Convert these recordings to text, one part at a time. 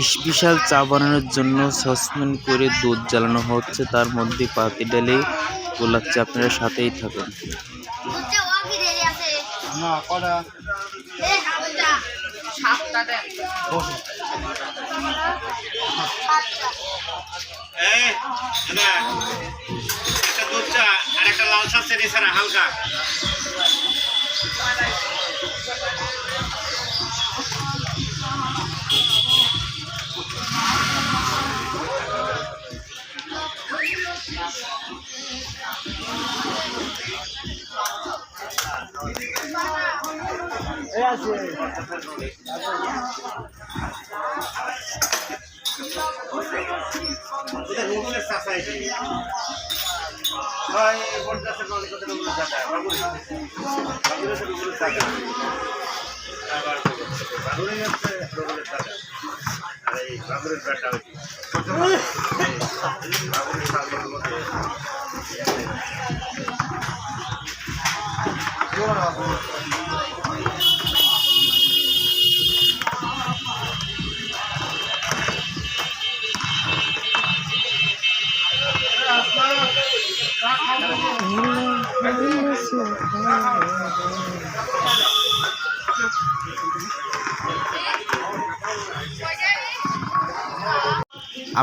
Special চা বানানোর জন্য সসপ্যান করে দুধ জ্বালানো হচ্ছে। তার মধ্যে পাতি ঢেলে গোলাচ্ছে আপনারা সাথেই থাকুন। বুঝছে আবার এই বাবুরের চাটা হচ্ছে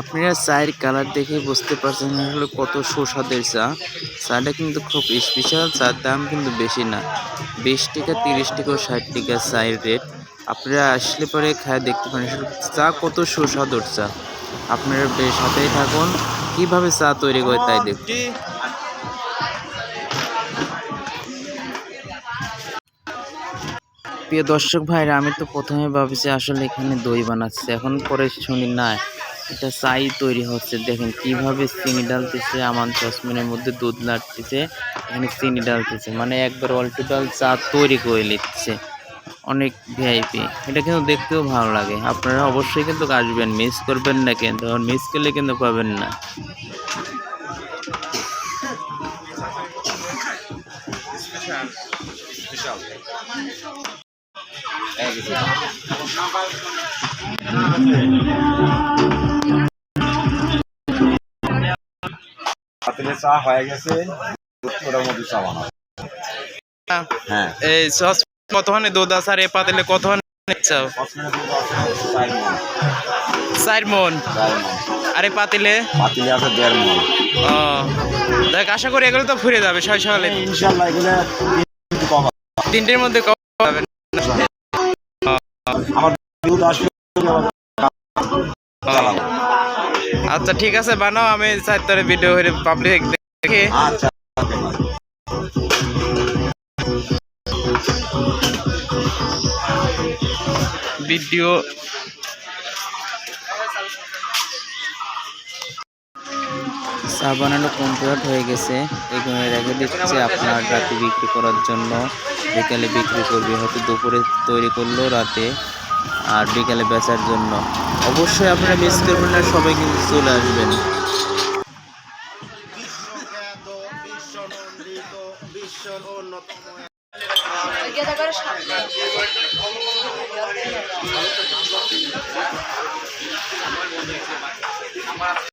আপনারা চায়ের কালার দেখে বুঝতে পারছেন আসলে কত সুস্বাদের চা। চাটা কিন্তু খুব স্পেশাল চার দাম কিন্তু বেশি না। বিশ টাকা, তিরিশ টাকা, ষাট টাকা চায়ের রেট আপনারা আসলে পরে খায় দেখতে পারেন চা কত সুস্বাদুর চা। আপনারা সাথেই থাকুন। কীভাবে চা তৈরি করে তাই দেখুন। প্রিয় দর্শক ভাইরা, আমি তো প্রথমে ভাবছি আসলে এখানে দই বানাচ্ছে, এখন পরে শুনি, না, এটা চাই তৈরি হচ্ছে। দেখেন কীভাবে চিনি ডালতেছে, আমার সসপ্যানের মধ্যে দুধ নাড়তেছে, এখানে চিনি ডালতেছে মানে একবার অল টোটাল চা তৈরি করে নিচ্ছে, অনেক ভিআইপি এটা কিন্তু দেখতেও ভালো লাগে, আপনারা অবশ্যই কিন্তু আসবেন মিস করবেন না কিন্তু মিস করলে কিন্তু পাবেন না। পাতিলে চা হয়ে গেছে ওটার চা বানাবো। হ্যাঁ। এই সস কতখানি দুধ আছে আর এ পাতিলে কতখানি চাও? সসপ্যানে দুধ আছে চার মন। চার মন চার মন আর এই পাতিলে? পাতিলে আছে দেড় মন। ও দেখ আশা করি এগুলো তো ফুরে যাবে সকালে এগুলো। তিনটের মধ্যে কবে আচ্ছা ঠিক আছে, বানাও, আমি তারে ভিডিও হয়ে পাবলিক দেখে. ভিডিও চা কমপ্লিট হয়ে গেছে। এখানে রেখে দিচ্ছে আপনার রাতে বিক্রি করার জন্য। বিকালে বিক্রি করবে, হয়তো দুপুরে তৈরি করল, রাতে, আর বিকালে বেচার জন্য। অবশ্যই আপনারা মিস করবেন না, সবাই কিন্তু চলে আসবেন। আমার